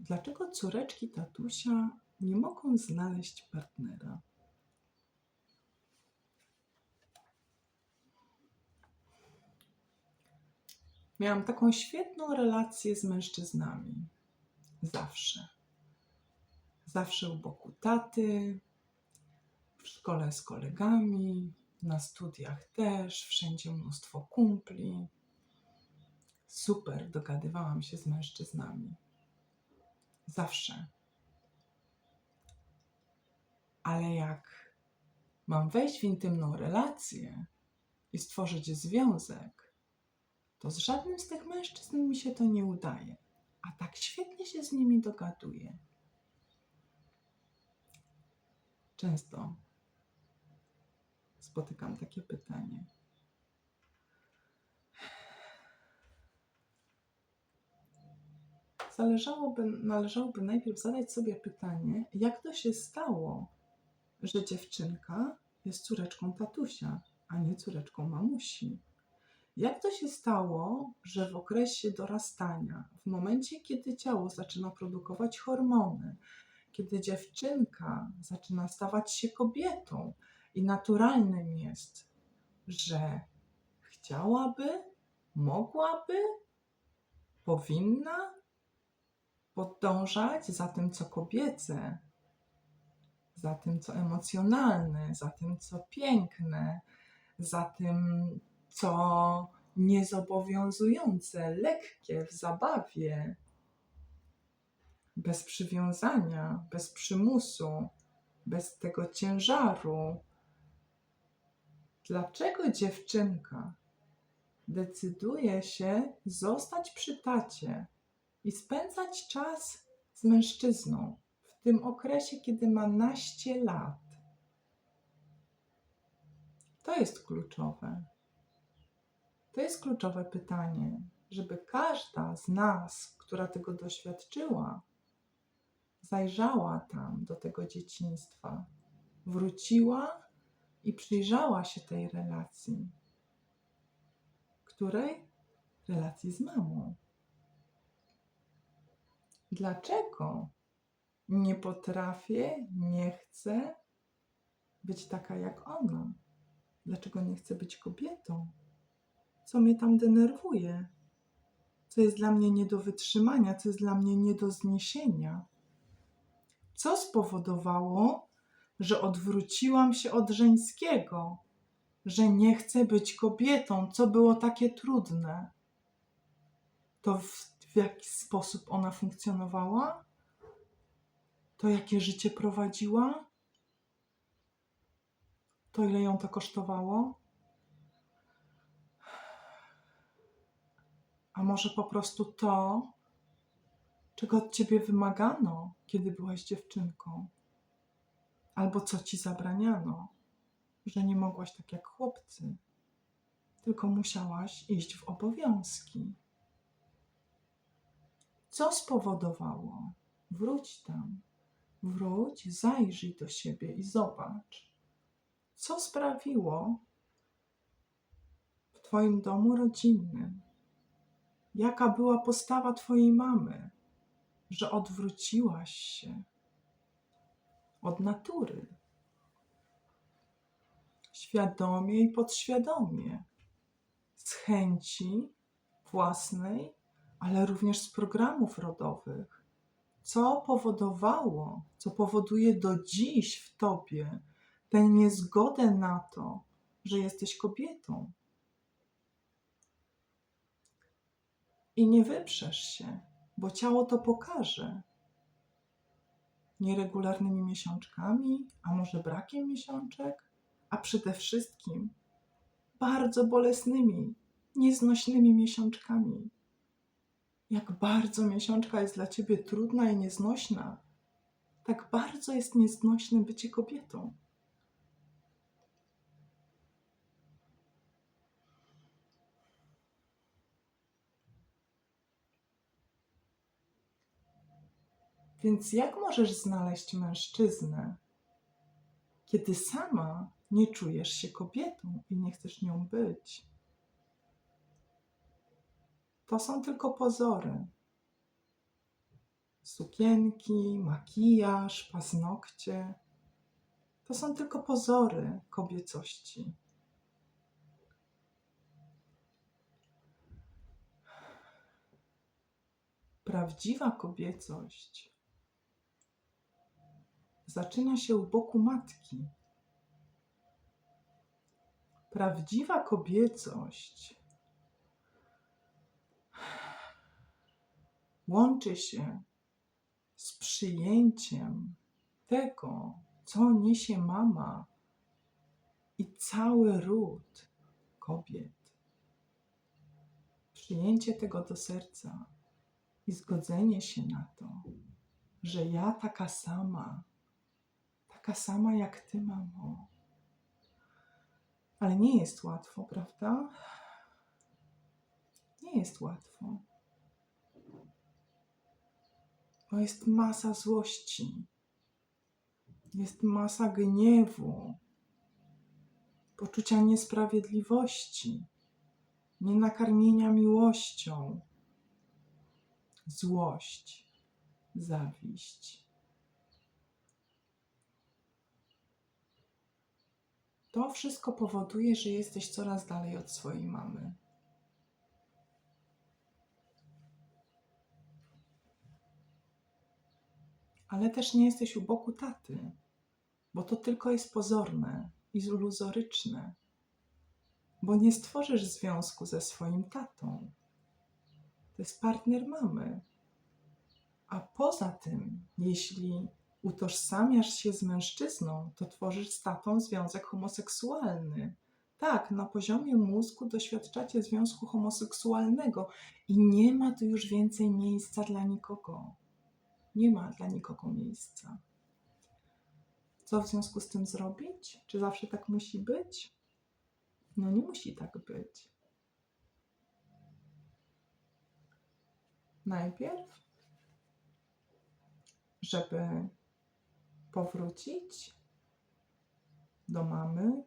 Dlaczego córeczki tatusia nie mogą znaleźć partnera? Miałam taką świetną relację z mężczyznami. Zawsze. Zawsze u boku taty, w szkole z kolegami, na studiach też, wszędzie mnóstwo kumpli. Super dogadywałam się z mężczyznami. Zawsze. Ale jak mam wejść w intymną relację i stworzyć związek, to z żadnym z tych mężczyzn mi się to nie udaje. A tak świetnie się z nimi dogaduję. Często spotykam takie pytanie. Zależałoby, należałoby najpierw zadać sobie pytanie, jak to się stało, że dziewczynka jest córeczką tatusia, a nie córeczką mamusi. Jak to się stało, że w okresie dorastania, w momencie, kiedy ciało zaczyna produkować hormony, kiedy dziewczynka zaczyna stawać się kobietą i naturalnym jest, że chciałaby, mogłaby, powinna podążać za tym, co kobiece, za tym, co emocjonalne, za tym, co piękne, za tym, co niezobowiązujące, lekkie w zabawie, bez przywiązania, bez przymusu, bez tego ciężaru. Dlaczego dziewczynka decyduje się zostać przy tacie i spędzać czas z mężczyzną w tym okresie, kiedy ma naście lat? To jest kluczowe. To jest kluczowe pytanie, żeby każda z nas, która tego doświadczyła, zajrzała tam do tego dzieciństwa, wróciła i przyjrzała się tej relacji. Której? Relacji z mamą. Dlaczego nie potrafię, nie chcę być taka jak ona? Dlaczego nie chcę być kobietą? Co mnie tam denerwuje? Co jest dla mnie nie do wytrzymania, co jest dla mnie nie do zniesienia? Co spowodowało, że odwróciłam się od żeńskiego, że nie chcę być kobietą, co było takie trudne? To w, w jaki sposób ona funkcjonowała? To jakie życie prowadziła? To ile ją to kosztowało? A może po prostu to, czego od ciebie wymagano, kiedy byłaś dziewczynką? Albo co ci zabraniano, że nie mogłaś tak jak chłopcy, tylko musiałaś iść w obowiązki. Co spowodowało? Wróć tam, wróć, zajrzyj do siebie i zobacz, co sprawiło w Twoim domu rodzinnym, jaka była postawa Twojej mamy, że odwróciłaś się od natury. Świadomie i podświadomie, z chęci własnej, ale również z programów rodowych. Co powodowało, co powoduje do dziś w tobie tę niezgodę na to, że jesteś kobietą. I nie wyprzesz się, bo ciało to pokaże. Nieregularnymi miesiączkami, a może brakiem miesiączek, a przede wszystkim bardzo bolesnymi, nieznośnymi miesiączkami. Jak bardzo miesiączka jest dla ciebie trudna i nieznośna, tak bardzo jest nieznośne bycie kobietą. Więc jak możesz znaleźć mężczyznę, kiedy sama nie czujesz się kobietą i nie chcesz nią być? To są tylko pozory. Sukienki, makijaż, paznokcie to są tylko pozory kobiecości. Prawdziwa kobiecość zaczyna się u boku matki. Prawdziwa kobiecość łączy się z przyjęciem tego, co niesie mama i cały ród kobiet. Przyjęcie tego do serca i zgodzenie się na to, że ja taka sama, taka sama jak ty, mamo. Ale nie jest łatwo, prawda? Nie jest łatwo. Bo jest masa złości, jest masa gniewu, poczucia niesprawiedliwości, nienakarmienia miłością, złość, zawiść. To wszystko powoduje, że jesteś coraz dalej od swojej mamy. Ale też nie jesteś u boku taty, bo to tylko jest pozorne i iluzoryczne, bo nie stworzysz związku ze swoim tatą. To jest partner mamy. A poza tym, jeśli utożsamiasz się z mężczyzną, to tworzysz z tatą związek homoseksualny. Tak, na poziomie mózgu doświadczacie związku homoseksualnego i nie ma tu już więcej miejsca dla nikogo. Nie ma dla nikogo miejsca. Co w związku z tym zrobić? Czy zawsze tak musi być? No nie musi tak być. Najpierw, żeby powrócić do mamy,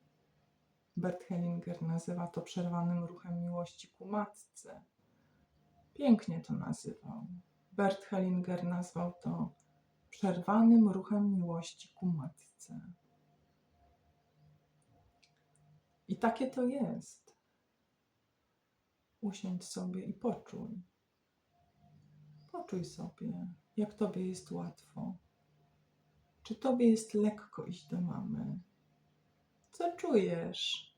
Bert Hellinger nazywa to przerwanym ruchem miłości ku matce. Pięknie to nazywał. Bert Hellinger nazwał to przerwanym ruchem miłości ku matce. I takie to jest. Usiądź sobie i poczuj. Poczuj sobie, jak tobie jest łatwo. Czy tobie jest lekko iść do mamy? Co czujesz,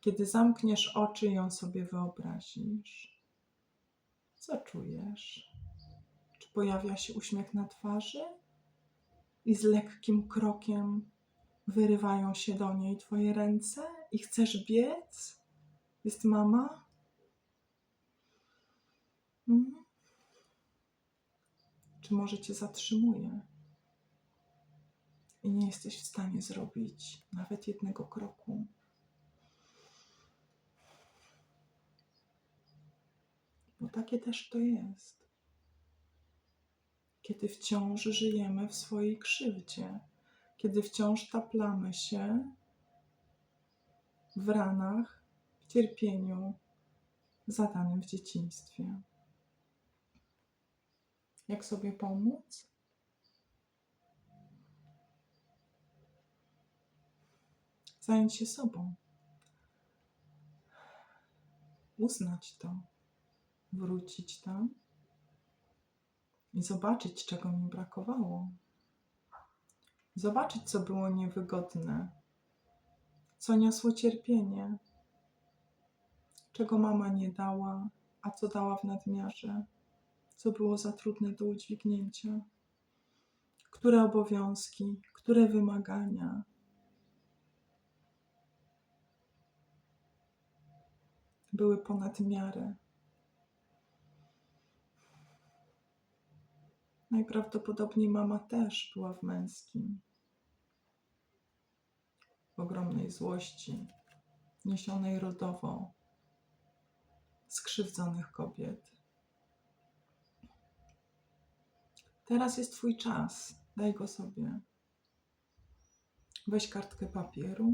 kiedy zamkniesz oczy i ją sobie wyobrazisz? Co czujesz? Czy pojawia się uśmiech na twarzy? I z lekkim krokiem wyrywają się do niej twoje ręce i chcesz biec? Jest mama? Mhm. Czy może cię zatrzymuje? I nie jesteś w stanie zrobić nawet jednego kroku. Bo takie też to jest. Kiedy wciąż żyjemy w swojej krzywdzie, kiedy wciąż taplamy się w ranach, w cierpieniu zadanym w dzieciństwie. Jak sobie pomóc? Zająć się sobą. Uznać to, wrócić tam i zobaczyć, czego mi brakowało. Zobaczyć, co było niewygodne, co niosło cierpienie, czego mama nie dała, a co dała w nadmiarze co było za trudne do udźwignięcia, które obowiązki, które wymagania. Były ponad miarę. Najprawdopodobniej mama też była w męskim. W ogromnej złości, niesionej rodowo, skrzywdzonych kobiet. Teraz jest Twój czas. Daj go sobie. Weź kartkę papieru.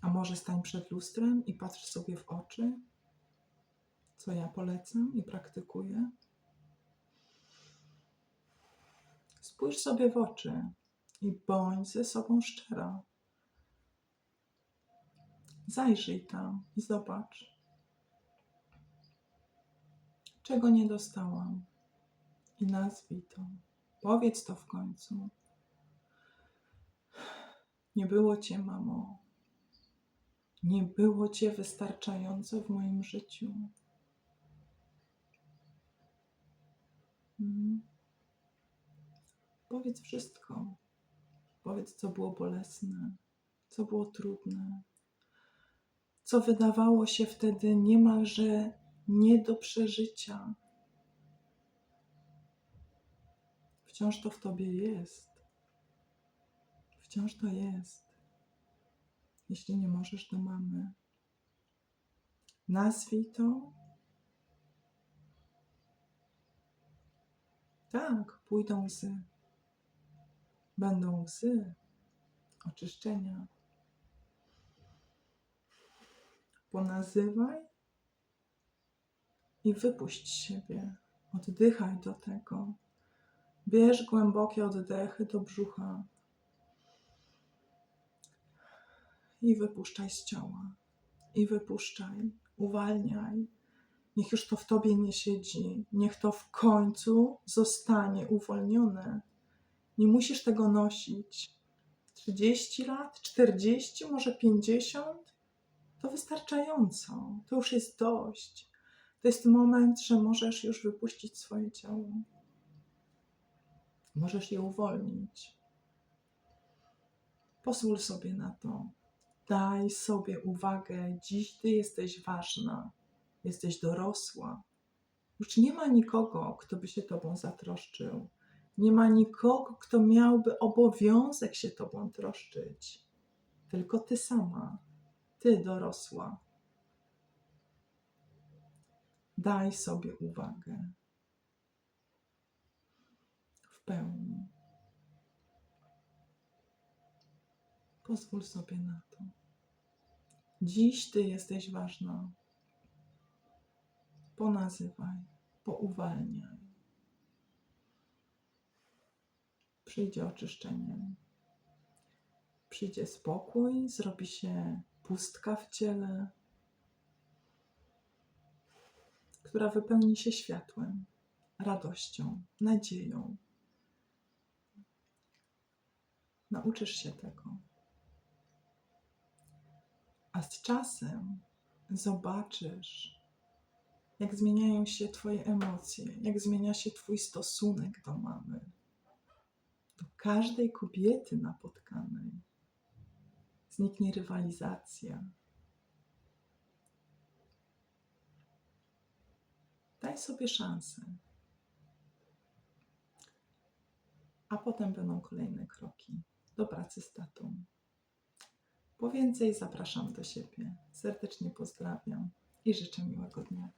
A może stań przed lustrem i patrz sobie w oczy, co ja polecam i praktykuję. Spójrz sobie w oczy i bądź ze sobą szczera. Zajrzyj tam i zobacz, czego nie dostałam. I nazwij to. Powiedz to w końcu. Nie było cię, mamo. Nie było cię wystarczająco w moim życiu. Mhm. Powiedz wszystko. Powiedz, co było bolesne, co było trudne, co wydawało się wtedy niemalże nie do przeżycia. Wciąż to w tobie jest. Wciąż to jest. Jeśli nie możesz do mamy, nazwij to. Tak, pójdą łzy. Będą łzy oczyszczenia. Ponazywaj i wypuść siebie. Oddychaj do tego. Bierz głębokie oddechy do brzucha i wypuszczaj z ciała. I wypuszczaj, uwalniaj. Niech już to w tobie nie siedzi. Niech to w końcu zostanie uwolnione. Nie musisz tego nosić. 30 lat, 40, może 50 to wystarczająco. To już jest dość. To jest moment, że możesz już wypuścić swoje ciało. Możesz je uwolnić. Pozwól sobie na to. Daj sobie uwagę. Dziś ty jesteś ważna. Jesteś dorosła. Już nie ma nikogo, kto by się tobą zatroszczył. Nie ma nikogo, kto miałby obowiązek się tobą troszczyć. Tylko ty sama, ty dorosła. Daj sobie uwagę w pełni. Pozwól sobie na to. Dziś ty jesteś ważna. Ponazywaj, pouwalniaj. Przyjdzie oczyszczenie. Przyjdzie spokój, zrobi się pustka w ciele, która wypełni się światłem, radością, nadzieją. Nauczysz się tego. A z czasem zobaczysz, jak zmieniają się Twoje emocje, jak zmienia się Twój stosunek do mamy, każdej kobiety napotkanej. Zniknie rywalizacja. Daj sobie szansę. A potem będą kolejne kroki do pracy z tatą. Po więcej zapraszam do siebie. Serdecznie pozdrawiam i życzę miłego dnia.